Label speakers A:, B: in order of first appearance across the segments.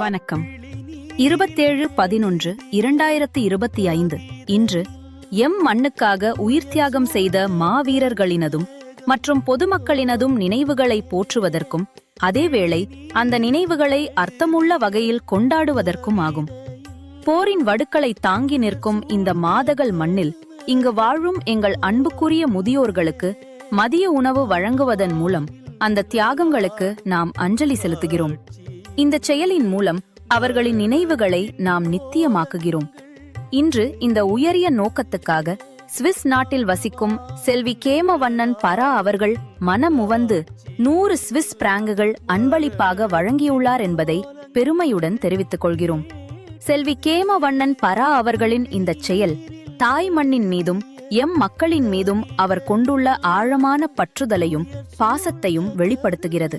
A: வணக்கம். இருபத்தேழு பதினொன்று இரண்டாயிரத்து இருபத்தி ஐந்து. இன்று எம் மண்ணுக்காக உயிர் தியாகம் செய்த மாவீரர்களினதும் மற்றும் பொதுமக்களினதும் நினைவுகளை போற்றுவதற்கும் அதேவேளை அந்த நினைவுகளை அர்த்தமுள்ள வகையில் கொண்டாடுவதற்கும் ஆகும். போரின் வடுக்களை தாங்கி நிற்கும் இந்த மாதகள் மண்ணில் இங்கு வாழும் எங்கள் அன்புக்குரிய முதியோர்களுக்கு மதிய உணவு வழங்குவதன் மூலம் அந்த தியாகங்களுக்கு நாம் அஞ்சலி செலுத்துகிறோம். இந்த செயலின் மூலம் அவர்களின் நினைவுகளை நாம் நித்தியமாக்குகிறோம். இன்று இந்த உயரிய நோக்கத்துக்காக சுவிஸ் நாட்டில் வசிக்கும் செல்வி கேமவண்ணன் பரா அவர்கள் மனமுவந்து நூறு சுவிஸ் பிராங்குகள் அன்பளிப்பாக வழங்கியுள்ளார் என்பதை பெருமையுடன் தெரிவித்துக் கொள்கிறோம். செல்வி கேமவண்ணன் பரா அவர்களின் இந்த செயல் தாய் மண்ணின் மீதும் எம் மக்களின் மீதும் அவர் கொண்டுள்ள ஆழமான பற்றுதலையும் பாசத்தையும் வெளிப்படுத்துகிறது.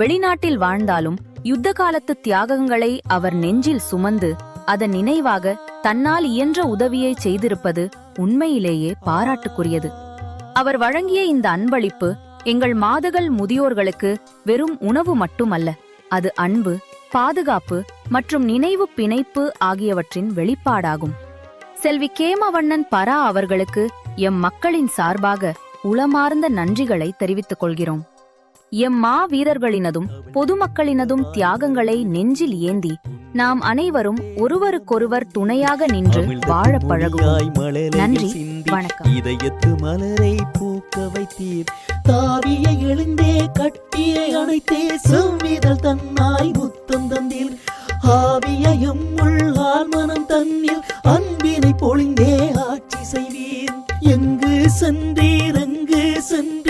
A: வெளிநாட்டில் வாழ்ந்தாலும் யுத்த காலத்து தியாகங்களை அவர் நெஞ்சில் சுமந்து அதன் நினைவாக தன்னால் இயன்ற உதவியை செய்திருப்பது உண்மையிலேயே பாராட்டுக்குரியது. அவர் வழங்கிய இந்த அன்பளிப்பு எங்கள் மாதகள் முதியோர்களுக்கு வெறும் உணவு மட்டுமல்ல அது அன்பு பாதுகாப்பு மற்றும் நினைவு பிணைப்பு ஆகியவற்றின் வெளிப்பாடாகும். செல்வி கேமவண்ணன் பரா அவர்களுக்கு எம் மக்களின் சார்பாக உளமார்ந்த நன்றிகளை தெரிவித்துக் கொள்கிறோம். எம் மா வீரர்களினதும் பொதுமக்களினதும் தியாகங்களை நெஞ்சில் ஏந்தி நாம் அனைவரும் ஒருவருக்கொருவர் துணையாக நின்று வாழப் பழகுவோம். நன்றி, வணக்கம்.
B: இதயத்து மலரை பூக்க வைத்தீர். தாவிய எழுந்தே கட்டிய அணைத்தே செவ்விதழ் தன்னாய் முத்தம் தந்தீர். ஆவியையும் உள்ளால் மனம் தன்னில் அன்பினை பொழிந்தே ஆட்சி செய்வீர். எங்கு சென்றீர் எங்கு சென்றீர்.